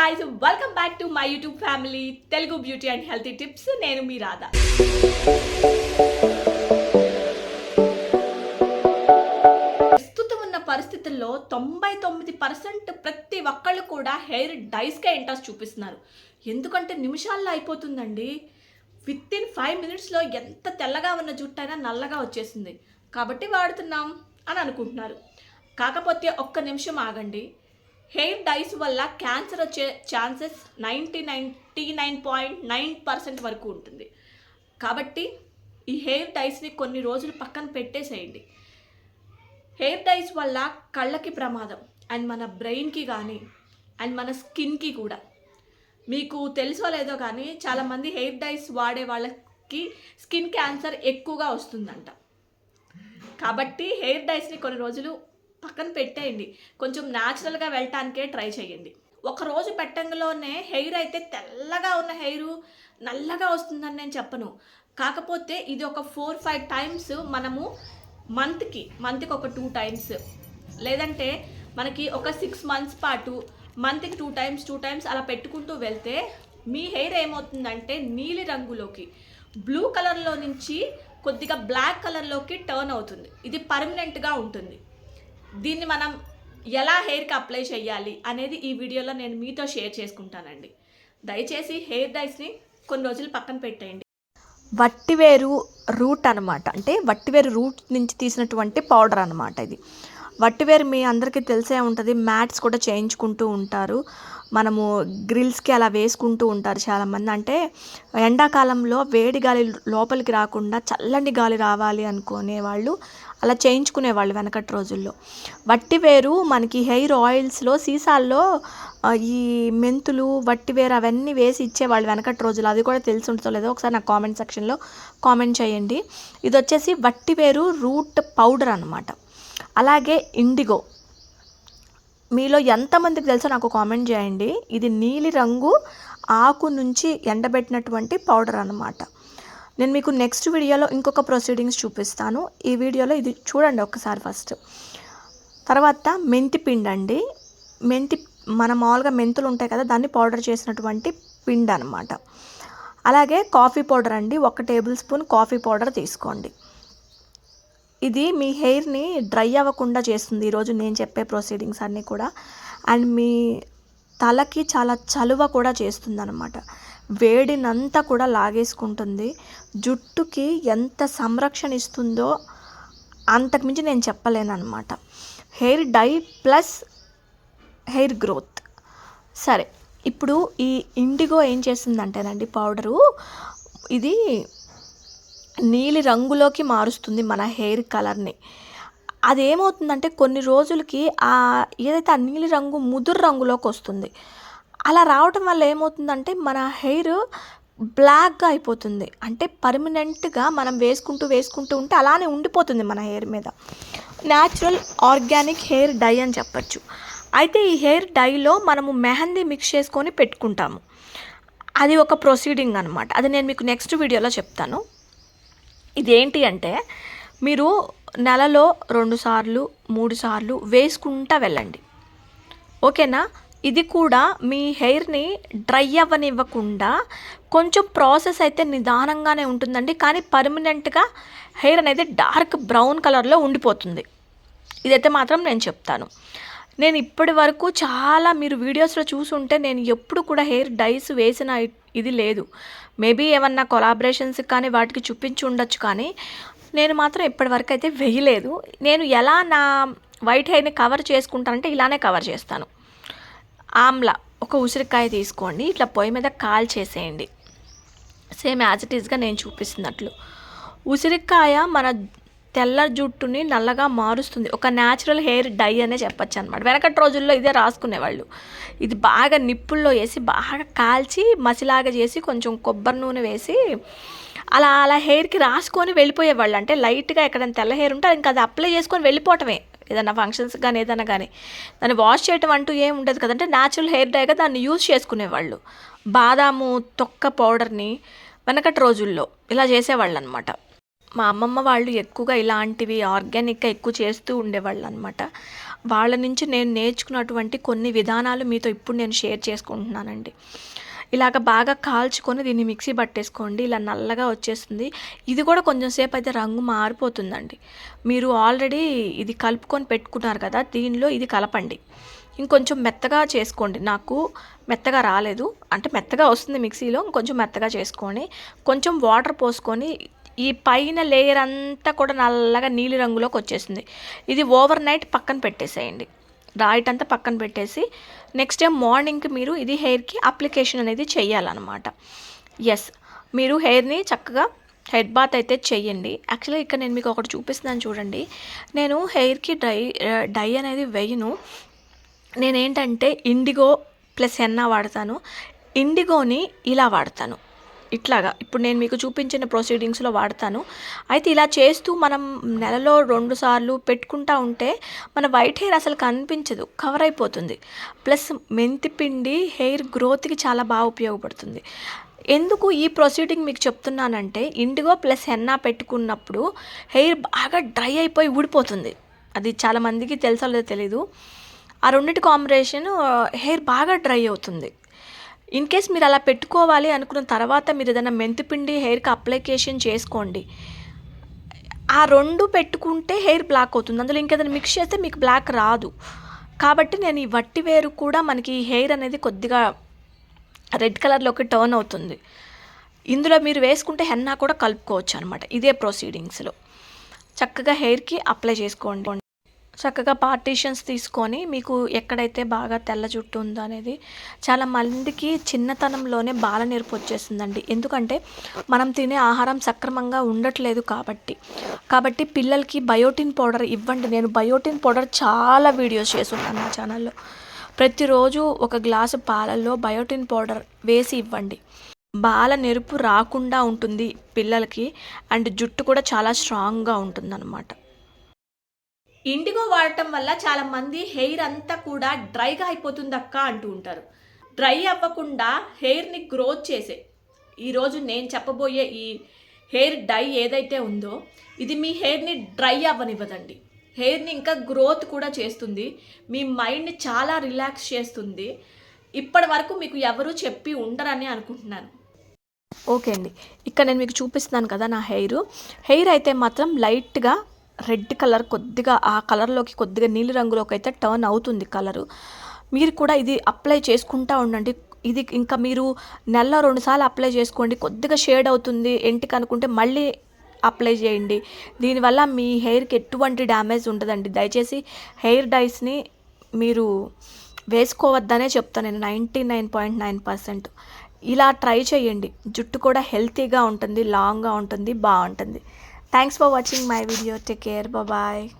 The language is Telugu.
Guys welcome back to my YouTube family Telugu beauty and healthy tips నేను మీ రాధా. ప్రస్తుతం ఉన్న పరిస్థితుల్లో తొంభై తొమ్మిది పర్సెంట్ ప్రతి ఒక్కళ్ళు కూడా హెయిర్ డైస్కే ఇంట్రెస్ట్ చూపిస్తున్నారు. ఎందుకంటే నిమిషాల్లో అయిపోతుందండి. విత్ ఇన్ ఫైవ్ మినిట్స్లో ఎంత తెల్లగా ఉన్న జుట్టు అయినా నల్లగా వచ్చేసింది. కాబట్టి వాడుతున్నాం అని అనుకుంటున్నారు. కాకపోతే ఒక్క నిమిషం ఆగండి. హెయిర్ డైస్ వల్ల క్యాన్సర్ వచ్చే chances ninety ninety nine point nine percent వరకు ఉంటుంది. కాబట్టి ఈ హెయిర్ డైస్ని కొన్ని రోజులు పక్కన పెట్టేసేయండి. హెయిర్ డైస్ వల్ల కళ్ళకి ప్రమాదం అండ్ మన బ్రెయిన్కి కానీ అండ్ మన స్కిన్కి కూడా. మీకు తెలుసో లేదో కానీ చాలామంది హెయిర్ డైస్ వాడే వాళ్ళకి స్కిన్ క్యాన్సర్ ఎక్కువగా వస్తుందంట. కాబట్టి హెయిర్ డైస్ని కొన్ని రోజులు పక్కన పెట్టేయండి. కొంచెం న్యాచురల్గా వెళ్ళటానికే ట్రై చేయండి. ఒకరోజు పెట్టంగలోనే హెయిర్ అయితే తెల్లగా ఉన్న హెయిర్ నల్లగా వస్తుందని నేను చెప్పను. కాకపోతే ఇది ఒక ఫోర్ ఫైవ్ టైమ్స్ మనము మంత్కి మంత్కి ఒక టూ టైమ్స్ లేదంటే మనకి ఒక సిక్స్ మంత్స్ పాటు మంత్కి టూ టైమ్స్ టూ టైమ్స్ అలా పెట్టుకుంటూ వెళ్తే మీ హెయిర్ ఏమవుతుందంటే నీలి రంగులోకి బ్లూ కలర్లో నుంచి కొద్దిగా బ్లాక్ కలర్లోకి టర్న్ అవుతుంది. ఇది పర్మనెంట్గా ఉంటుంది. దీన్ని మనం ఎలా హెయిర్కి అప్లై చేయాలి అనేది ఈ వీడియోలో నేను మీతో షేర్ చేసుకుంటానండి. దయచేసి హెయిర్ డైస్ని కొన్ని రోజులు పక్కన పెట్టేయండి. వట్టివేరు రూట్ అనమాట అంటే వట్టివేరు రూట్ నుంచి తీసినటువంటి పౌడర్ అనమాట ఇది. వట్టివేరు మీ అందరికీ తెలిసే ఉంటుంది. మ్యాట్స్ కూడా చేయించుకుంటూ ఉంటారు. మనము గ్రిల్స్కి అలా వేసుకుంటూ ఉంటారు చాలామంది. అంటే ఎండాకాలంలో వేడి గాలి లోపలికి రాకుండా చల్లని గాలి రావాలి అనుకునే వాళ్ళు అలా చేయించుకునేవాళ్ళు వెనకటి రోజుల్లో. వట్టివేరు మనకి హెయిర్ ఆయిల్స్లో సీసాల్లో ఈ మెంతులు వట్టివేరు అవన్నీ వేసి ఇచ్చేవాళ్ళు వెనకటి రోజులు అది కూడా తెలిసి ఉంటుందో లేదో ఒకసారి నాకు కామెంట్ సెక్షన్లో కామెంట్ చేయండి. ఇది వచ్చేసి వట్టివేరు రూట్ పౌడర్ అనమాట అలాగే ఇండిగో. మీలో ఎంతమందికి తెలుసో నాకు కామెంట్ చేయండి. ఇది నీలి రంగు ఆకు నుంచి ఎండబెట్టినటువంటి పౌడర్ అనమాట నేను మీకు నెక్స్ట్ వీడియోలో ఇంకొక ప్రొసీడింగ్స్ చూపిస్తాను. ఈ వీడియోలో ఇది చూడండి ఒకసారి ఫస్ట్ తర్వాత మెంతి పిండి అండి. మెంతి మన మామూలుగా మెంతులు ఉంటాయి కదా దాన్ని పౌడర్ చేసినటువంటి పిండి అనమాట అలాగే కాఫీ పౌడర్ అండి. ఒక టేబుల్ స్పూన్ కాఫీ పౌడర్ తీసుకోండి. ఇది మీ హెయిర్ని డ్రై అవ్వకుండా చేస్తుంది. ఈరోజు నేను చెప్పే ప్రొసీడింగ్స్ అన్నీ కూడా. అండ్ మీ తలకి చాలా చలువ కూడా చేస్తుంది అనమాట వేడినంతా కూడా లాగేసుకుంటుంది. జుట్టుకి ఎంత సంరక్షణ ఇస్తుందో అంతకుమించి నేను చెప్పలేను అనమాట hair dye plus hair growth. సరే ఇప్పుడు ఈ ఇండిగో ఏం చేస్తుందంటేనండి పౌడరు ఇది నీలి రంగులోకి మారుస్తుంది మన హెయిర్ కలర్ని. అది ఏమవుతుందంటే కొన్ని రోజులకి ఆ ఏదైతే ఆ నీలి రంగు ముదురు రంగులోకి వస్తుంది అలా రావటం వల్ల ఏమవుతుందంటే మన హెయిర్ బ్లాక్గా అయిపోతుంది. అంటే పర్మనెంట్గా మనం వేసుకుంటూ వేసుకుంటూ ఉంటే అలానే ఉండిపోతుంది మన హెయిర్ మీద. న్యాచురల్ ఆర్గానిక్ హెయిర్ డై అని చెప్పచ్చు. అయితే ఈ హెయిర్ డైలో మనము మెహందీ మిక్స్ చేసుకొని పెట్టుకుంటాము. అది ఒక ప్రొసీడింగ్ అనమాట అది నేను మీకు నెక్స్ట్ వీడియోలో చెప్తాను. ఇదేంటి అంటే మీరు నెలలో రెండు సార్లు మూడు సార్లు వేసుకుంటా వెళ్ళండి. ఓకేనా? ఇది కూడా మీ హెయిర్ని డ్రై అవ్వనివ్వకుండా కొంచెం ప్రాసెస్ అయితే నిదానంగానే ఉంటుందండి. కానీ పర్మనెంట్గా హెయిర్ అనేది డార్క్ బ్రౌన్ కలర్లో ఉండిపోతుంది. ఇదైతే మాత్రం నేను చెప్తాను. నేను ఇప్పటి వరకు చాలా మీరు వీడియోస్లో చూసుంటే నేను ఎప్పుడు కూడా హెయిర్ డైస్ వేసిన ఇది లేదు. మేబీ ఏమన్నా కొలాబరేషన్స్ కానీ వాటికి చూపించి ఉండొచ్చు కానీ నేను మాత్రం ఇప్పటివరకు అయితే వేయలేదు. నేను ఎలా నా వైట్ హెయిర్ని కవర్ చేసుకుంటానంటే ఇలానే కవర్ చేస్తాను. ఆమ్లా ఒక ఉసిరికాయ తీసుకోండి. ఇట్లా పొయ్యి మీద కాల్ చేసేయండి. సేమ్ యాజ్ ఇట్ ఈస్గా నేను చూపిస్తున్నట్లు. ఉసిరికాయ మన తెల్ల జుట్టుని నల్లగా మారుస్తుంది. ఒక న్యాచురల్ హెయిర్ డై అనే చెప్పచ్చు అనమాట వెనకటి రోజుల్లో ఇదే రాసుకునేవాళ్ళు. ఇది బాగా నిప్పుల్లో వేసి బాగా కాల్చి మసిలాగా చేసి కొంచెం కొబ్బరి నూనె వేసి అలా అలా హెయిర్కి రాసుకొని వెళ్ళిపోయేవాళ్ళు. అంటే లైట్గా ఎక్కడైనా తెల్ల హెయిర్ ఉంటే ఇంకా అది అప్లై చేసుకొని వెళ్ళిపోవటమే. ఏదైనా ఫంక్షన్స్ కానీ ఏదైనా కానీ. దాన్ని వాష్ చేయటం అంటూ ఏం ఉండదు కదంటే న్యాచురల్ హెయిర్ డైగా దాన్ని యూజ్ చేసుకునేవాళ్ళు. బాదాము తొక్క పౌడర్ని వెనకటి రోజుల్లో ఇలా చేసేవాళ్ళు అనమాట మా అమ్మమ్మ వాళ్ళు ఎక్కువగా ఇలాంటివి ఆర్గానిక్గా ఎక్కువ చేస్తూ ఉండేవాళ్ళు అనమాట వాళ్ళ నుంచి నేను నేర్చుకున్నటువంటి కొన్ని విధానాలు మీతో ఇప్పుడు నేను షేర్ చేసుకుంటున్నానండి. ఇలాగ బాగా కాల్చుకొని దీన్ని మిక్సీ పట్టేసుకోండి. ఇలా నల్లగా వచ్చేస్తుంది. ఇది కూడా కొంచెం సేపు అయితే రంగు మారిపోతుందండి. మీరు ఆల్రెడీ ఇది కలుపుకొని పెట్టుకున్నారు కదా దీనిలో ఇది కలపండి. ఇంకొంచెం మెత్తగా చేసుకోండి. నాకు మెత్తగా రాలేదు. అంటే మెత్తగా వస్తుంది మిక్సీలో ఇంకొంచెం మెత్తగా చేసుకొని కొంచెం వాటర్ పోసుకొని ఈ పైన లేయర్ అంతా కూడా నల్లగా నీలి రంగులోకి వచ్చేసింది ఇది ఓవర్ నైట్ పక్కన పెట్టేసేయండి. రాయిట్ అంతా పక్కన పెట్టేసి నెక్స్ట్ డే మార్నింగ్కి మీరు ఇది హెయిర్కి అప్లికేషన్ అనేది చేయాలన్నమాట. ఎస్ మీరు హెయిర్ని చక్కగా హెడ్ బాత్ అయితే చెయ్యండి యాక్చువల్లీ ఇక్కడ నేను మీకు ఒకటి చూపిస్తున్నాను చూడండి. నేను హెయిర్కి డై డై అనేది వేయను. నేనేంటంటే ఇండిగో ప్లస్ ఎన్న వాడతాను. ఇండిగోని ఇలా వాడతాను. ఇట్లాగా. ఇప్పుడు నేను మీకు చూపించిన ప్రొసీడింగ్స్లో వాడతాను. అయితే ఇలా చేస్తూ మనం నెలలో రెండు సార్లు పెట్టుకుంటా ఉంటే మన వైట్ హెయిర్ అసలు కనిపించదు కవర్ అయిపోతుంది. ప్లస్ మెంతి పిండి హెయిర్ గ్రోత్కి చాలా బాగా ఉపయోగపడుతుంది. ఎందుకు ఈ ప్రొసీడింగ్ మీకు చెప్తున్నానంటే ఇండిగో ప్లస్ హెన్నా పెట్టుకున్నప్పుడు హెయిర్ బాగా డ్రై అయిపోయి ఊడిపోతుంది. అది చాలా మందికి తెలుసో లేదో తెలీదు. ఆ రెండింటి కాంబినేషన్ హెయిర్ బాగా డ్రై అవుతుంది. ఇన్ కేస్ మీరు అలా పెట్టుకోవాలి అనుకున్న తర్వాత మీరు ఏదైనా మెంతిపిండి హెయిర్కి అప్లికేషన్ చేసుకోండి. ఆ రెండు పెట్టుకుంటే హెయిర్ బ్లాక్ అవుతుంది. అందులో ఇంకేదైనా మిక్స్ చేస్తే మీకు బ్లాక్ రాదు. కాబట్టి నేను ఈ వట్టి వేరు కూడా మనకి హెయిర్ అనేది కొద్దిగా రెడ్ కలర్లోకి టర్న్ అవుతుంది. ఇందులో మీరు వేసుకుంటే హెన్నా కూడా కలుపుకోవచ్చు అనమాట ఇదే ప్రొసీడింగ్స్లో చక్కగా హెయిర్కి అప్లై చేసుకోండి. చక్కగా పార్టీషన్స్ తీసుకొని మీకు ఎక్కడైతే బాగా తెల్ల జుట్టు ఉందో అనేది చాలా మందికి చిన్నతనంలోనే బాల నేర్పు వచ్చేసిందండి ఎందుకంటే మనం తినే ఆహారం సక్రమంగా ఉండట్లేదు కాబట్టి. కాబట్టి పిల్లలకి బయోటిన్ పౌడర్ ఇవ్వండి. నేను బయోటిన్ పౌడర్ చాలా వీడియోస్ చేస్తున్నాను నా ఛానల్లో. ప్రతిరోజు ఒక గ్లాసు పాలల్లో బయోటిన్ పౌడర్ వేసి ఇవ్వండి. బాల నెరుపు రాకుండా ఉంటుంది పిల్లలకి. అండ్ జుట్టు కూడా చాలా స్ట్రాంగ్గా ఉంటుందన్నమాట. ఇండిగో వాడటం వల్ల చాలా మంది హెయిర్ అంతా కూడా డ్రైగా అయిపోతుంది అక్క అంటూ ఉంటారు. డ్రై అవ్వకుండా హెయిర్ని గ్రోత్ చేసే. ఈరోజు నేను చెప్పబోయే ఈ హెయిర్ డై ఏదైతే ఉందో ఇది మీ హెయిర్ని డ్రై అవ్వనివ్వదండి. హెయిర్ని ఇంకా గ్రోత్ కూడా చేస్తుంది. మీ మైండ్ని చాలా రిలాక్స్ చేస్తుంది. ఇప్పటి వరకు మీకు ఎవరు చెప్పి ఉండరని అనుకుంటున్నాను. ఓకే అండి. ఇక్కడ నేను మీకు చూపిస్తున్నాను కదా నా హెయిర్. హెయిర్ అయితే మాత్రం లైట్గా రెడ్ కలర్ కొద్దిగా ఆ కలర్లోకి కొద్దిగా నీలి రంగులోకి అయితే టర్న్ అవుతుంది కలరు. మీరు కూడా ఇది అప్లై చేసుకుంటా ఉండండి. ఇది ఇంకా మీరు నెలలో రెండుసార్లు అప్లై చేసుకోండి. కొద్దిగా షేడ్ అవుతుంది. ఎంటికి అనుకుంటే మళ్ళీ అప్లై చేయండి. దీనివల్ల మీ హెయిర్కి ఎటువంటి డ్యామేజ్ ఉండదండి. దయచేసి హెయిర్ డైస్ని మీరు వేసుకోవద్దనే చెప్తాను నేను. Ninety nine point nine percent. ఇలా ట్రై చేయండి. జుట్టు కూడా హెల్తీగా ఉంటుంది లాంగ్గా ఉంటుంది బాగుంటుంది. Thanks for watching my video. Take care. Bye bye.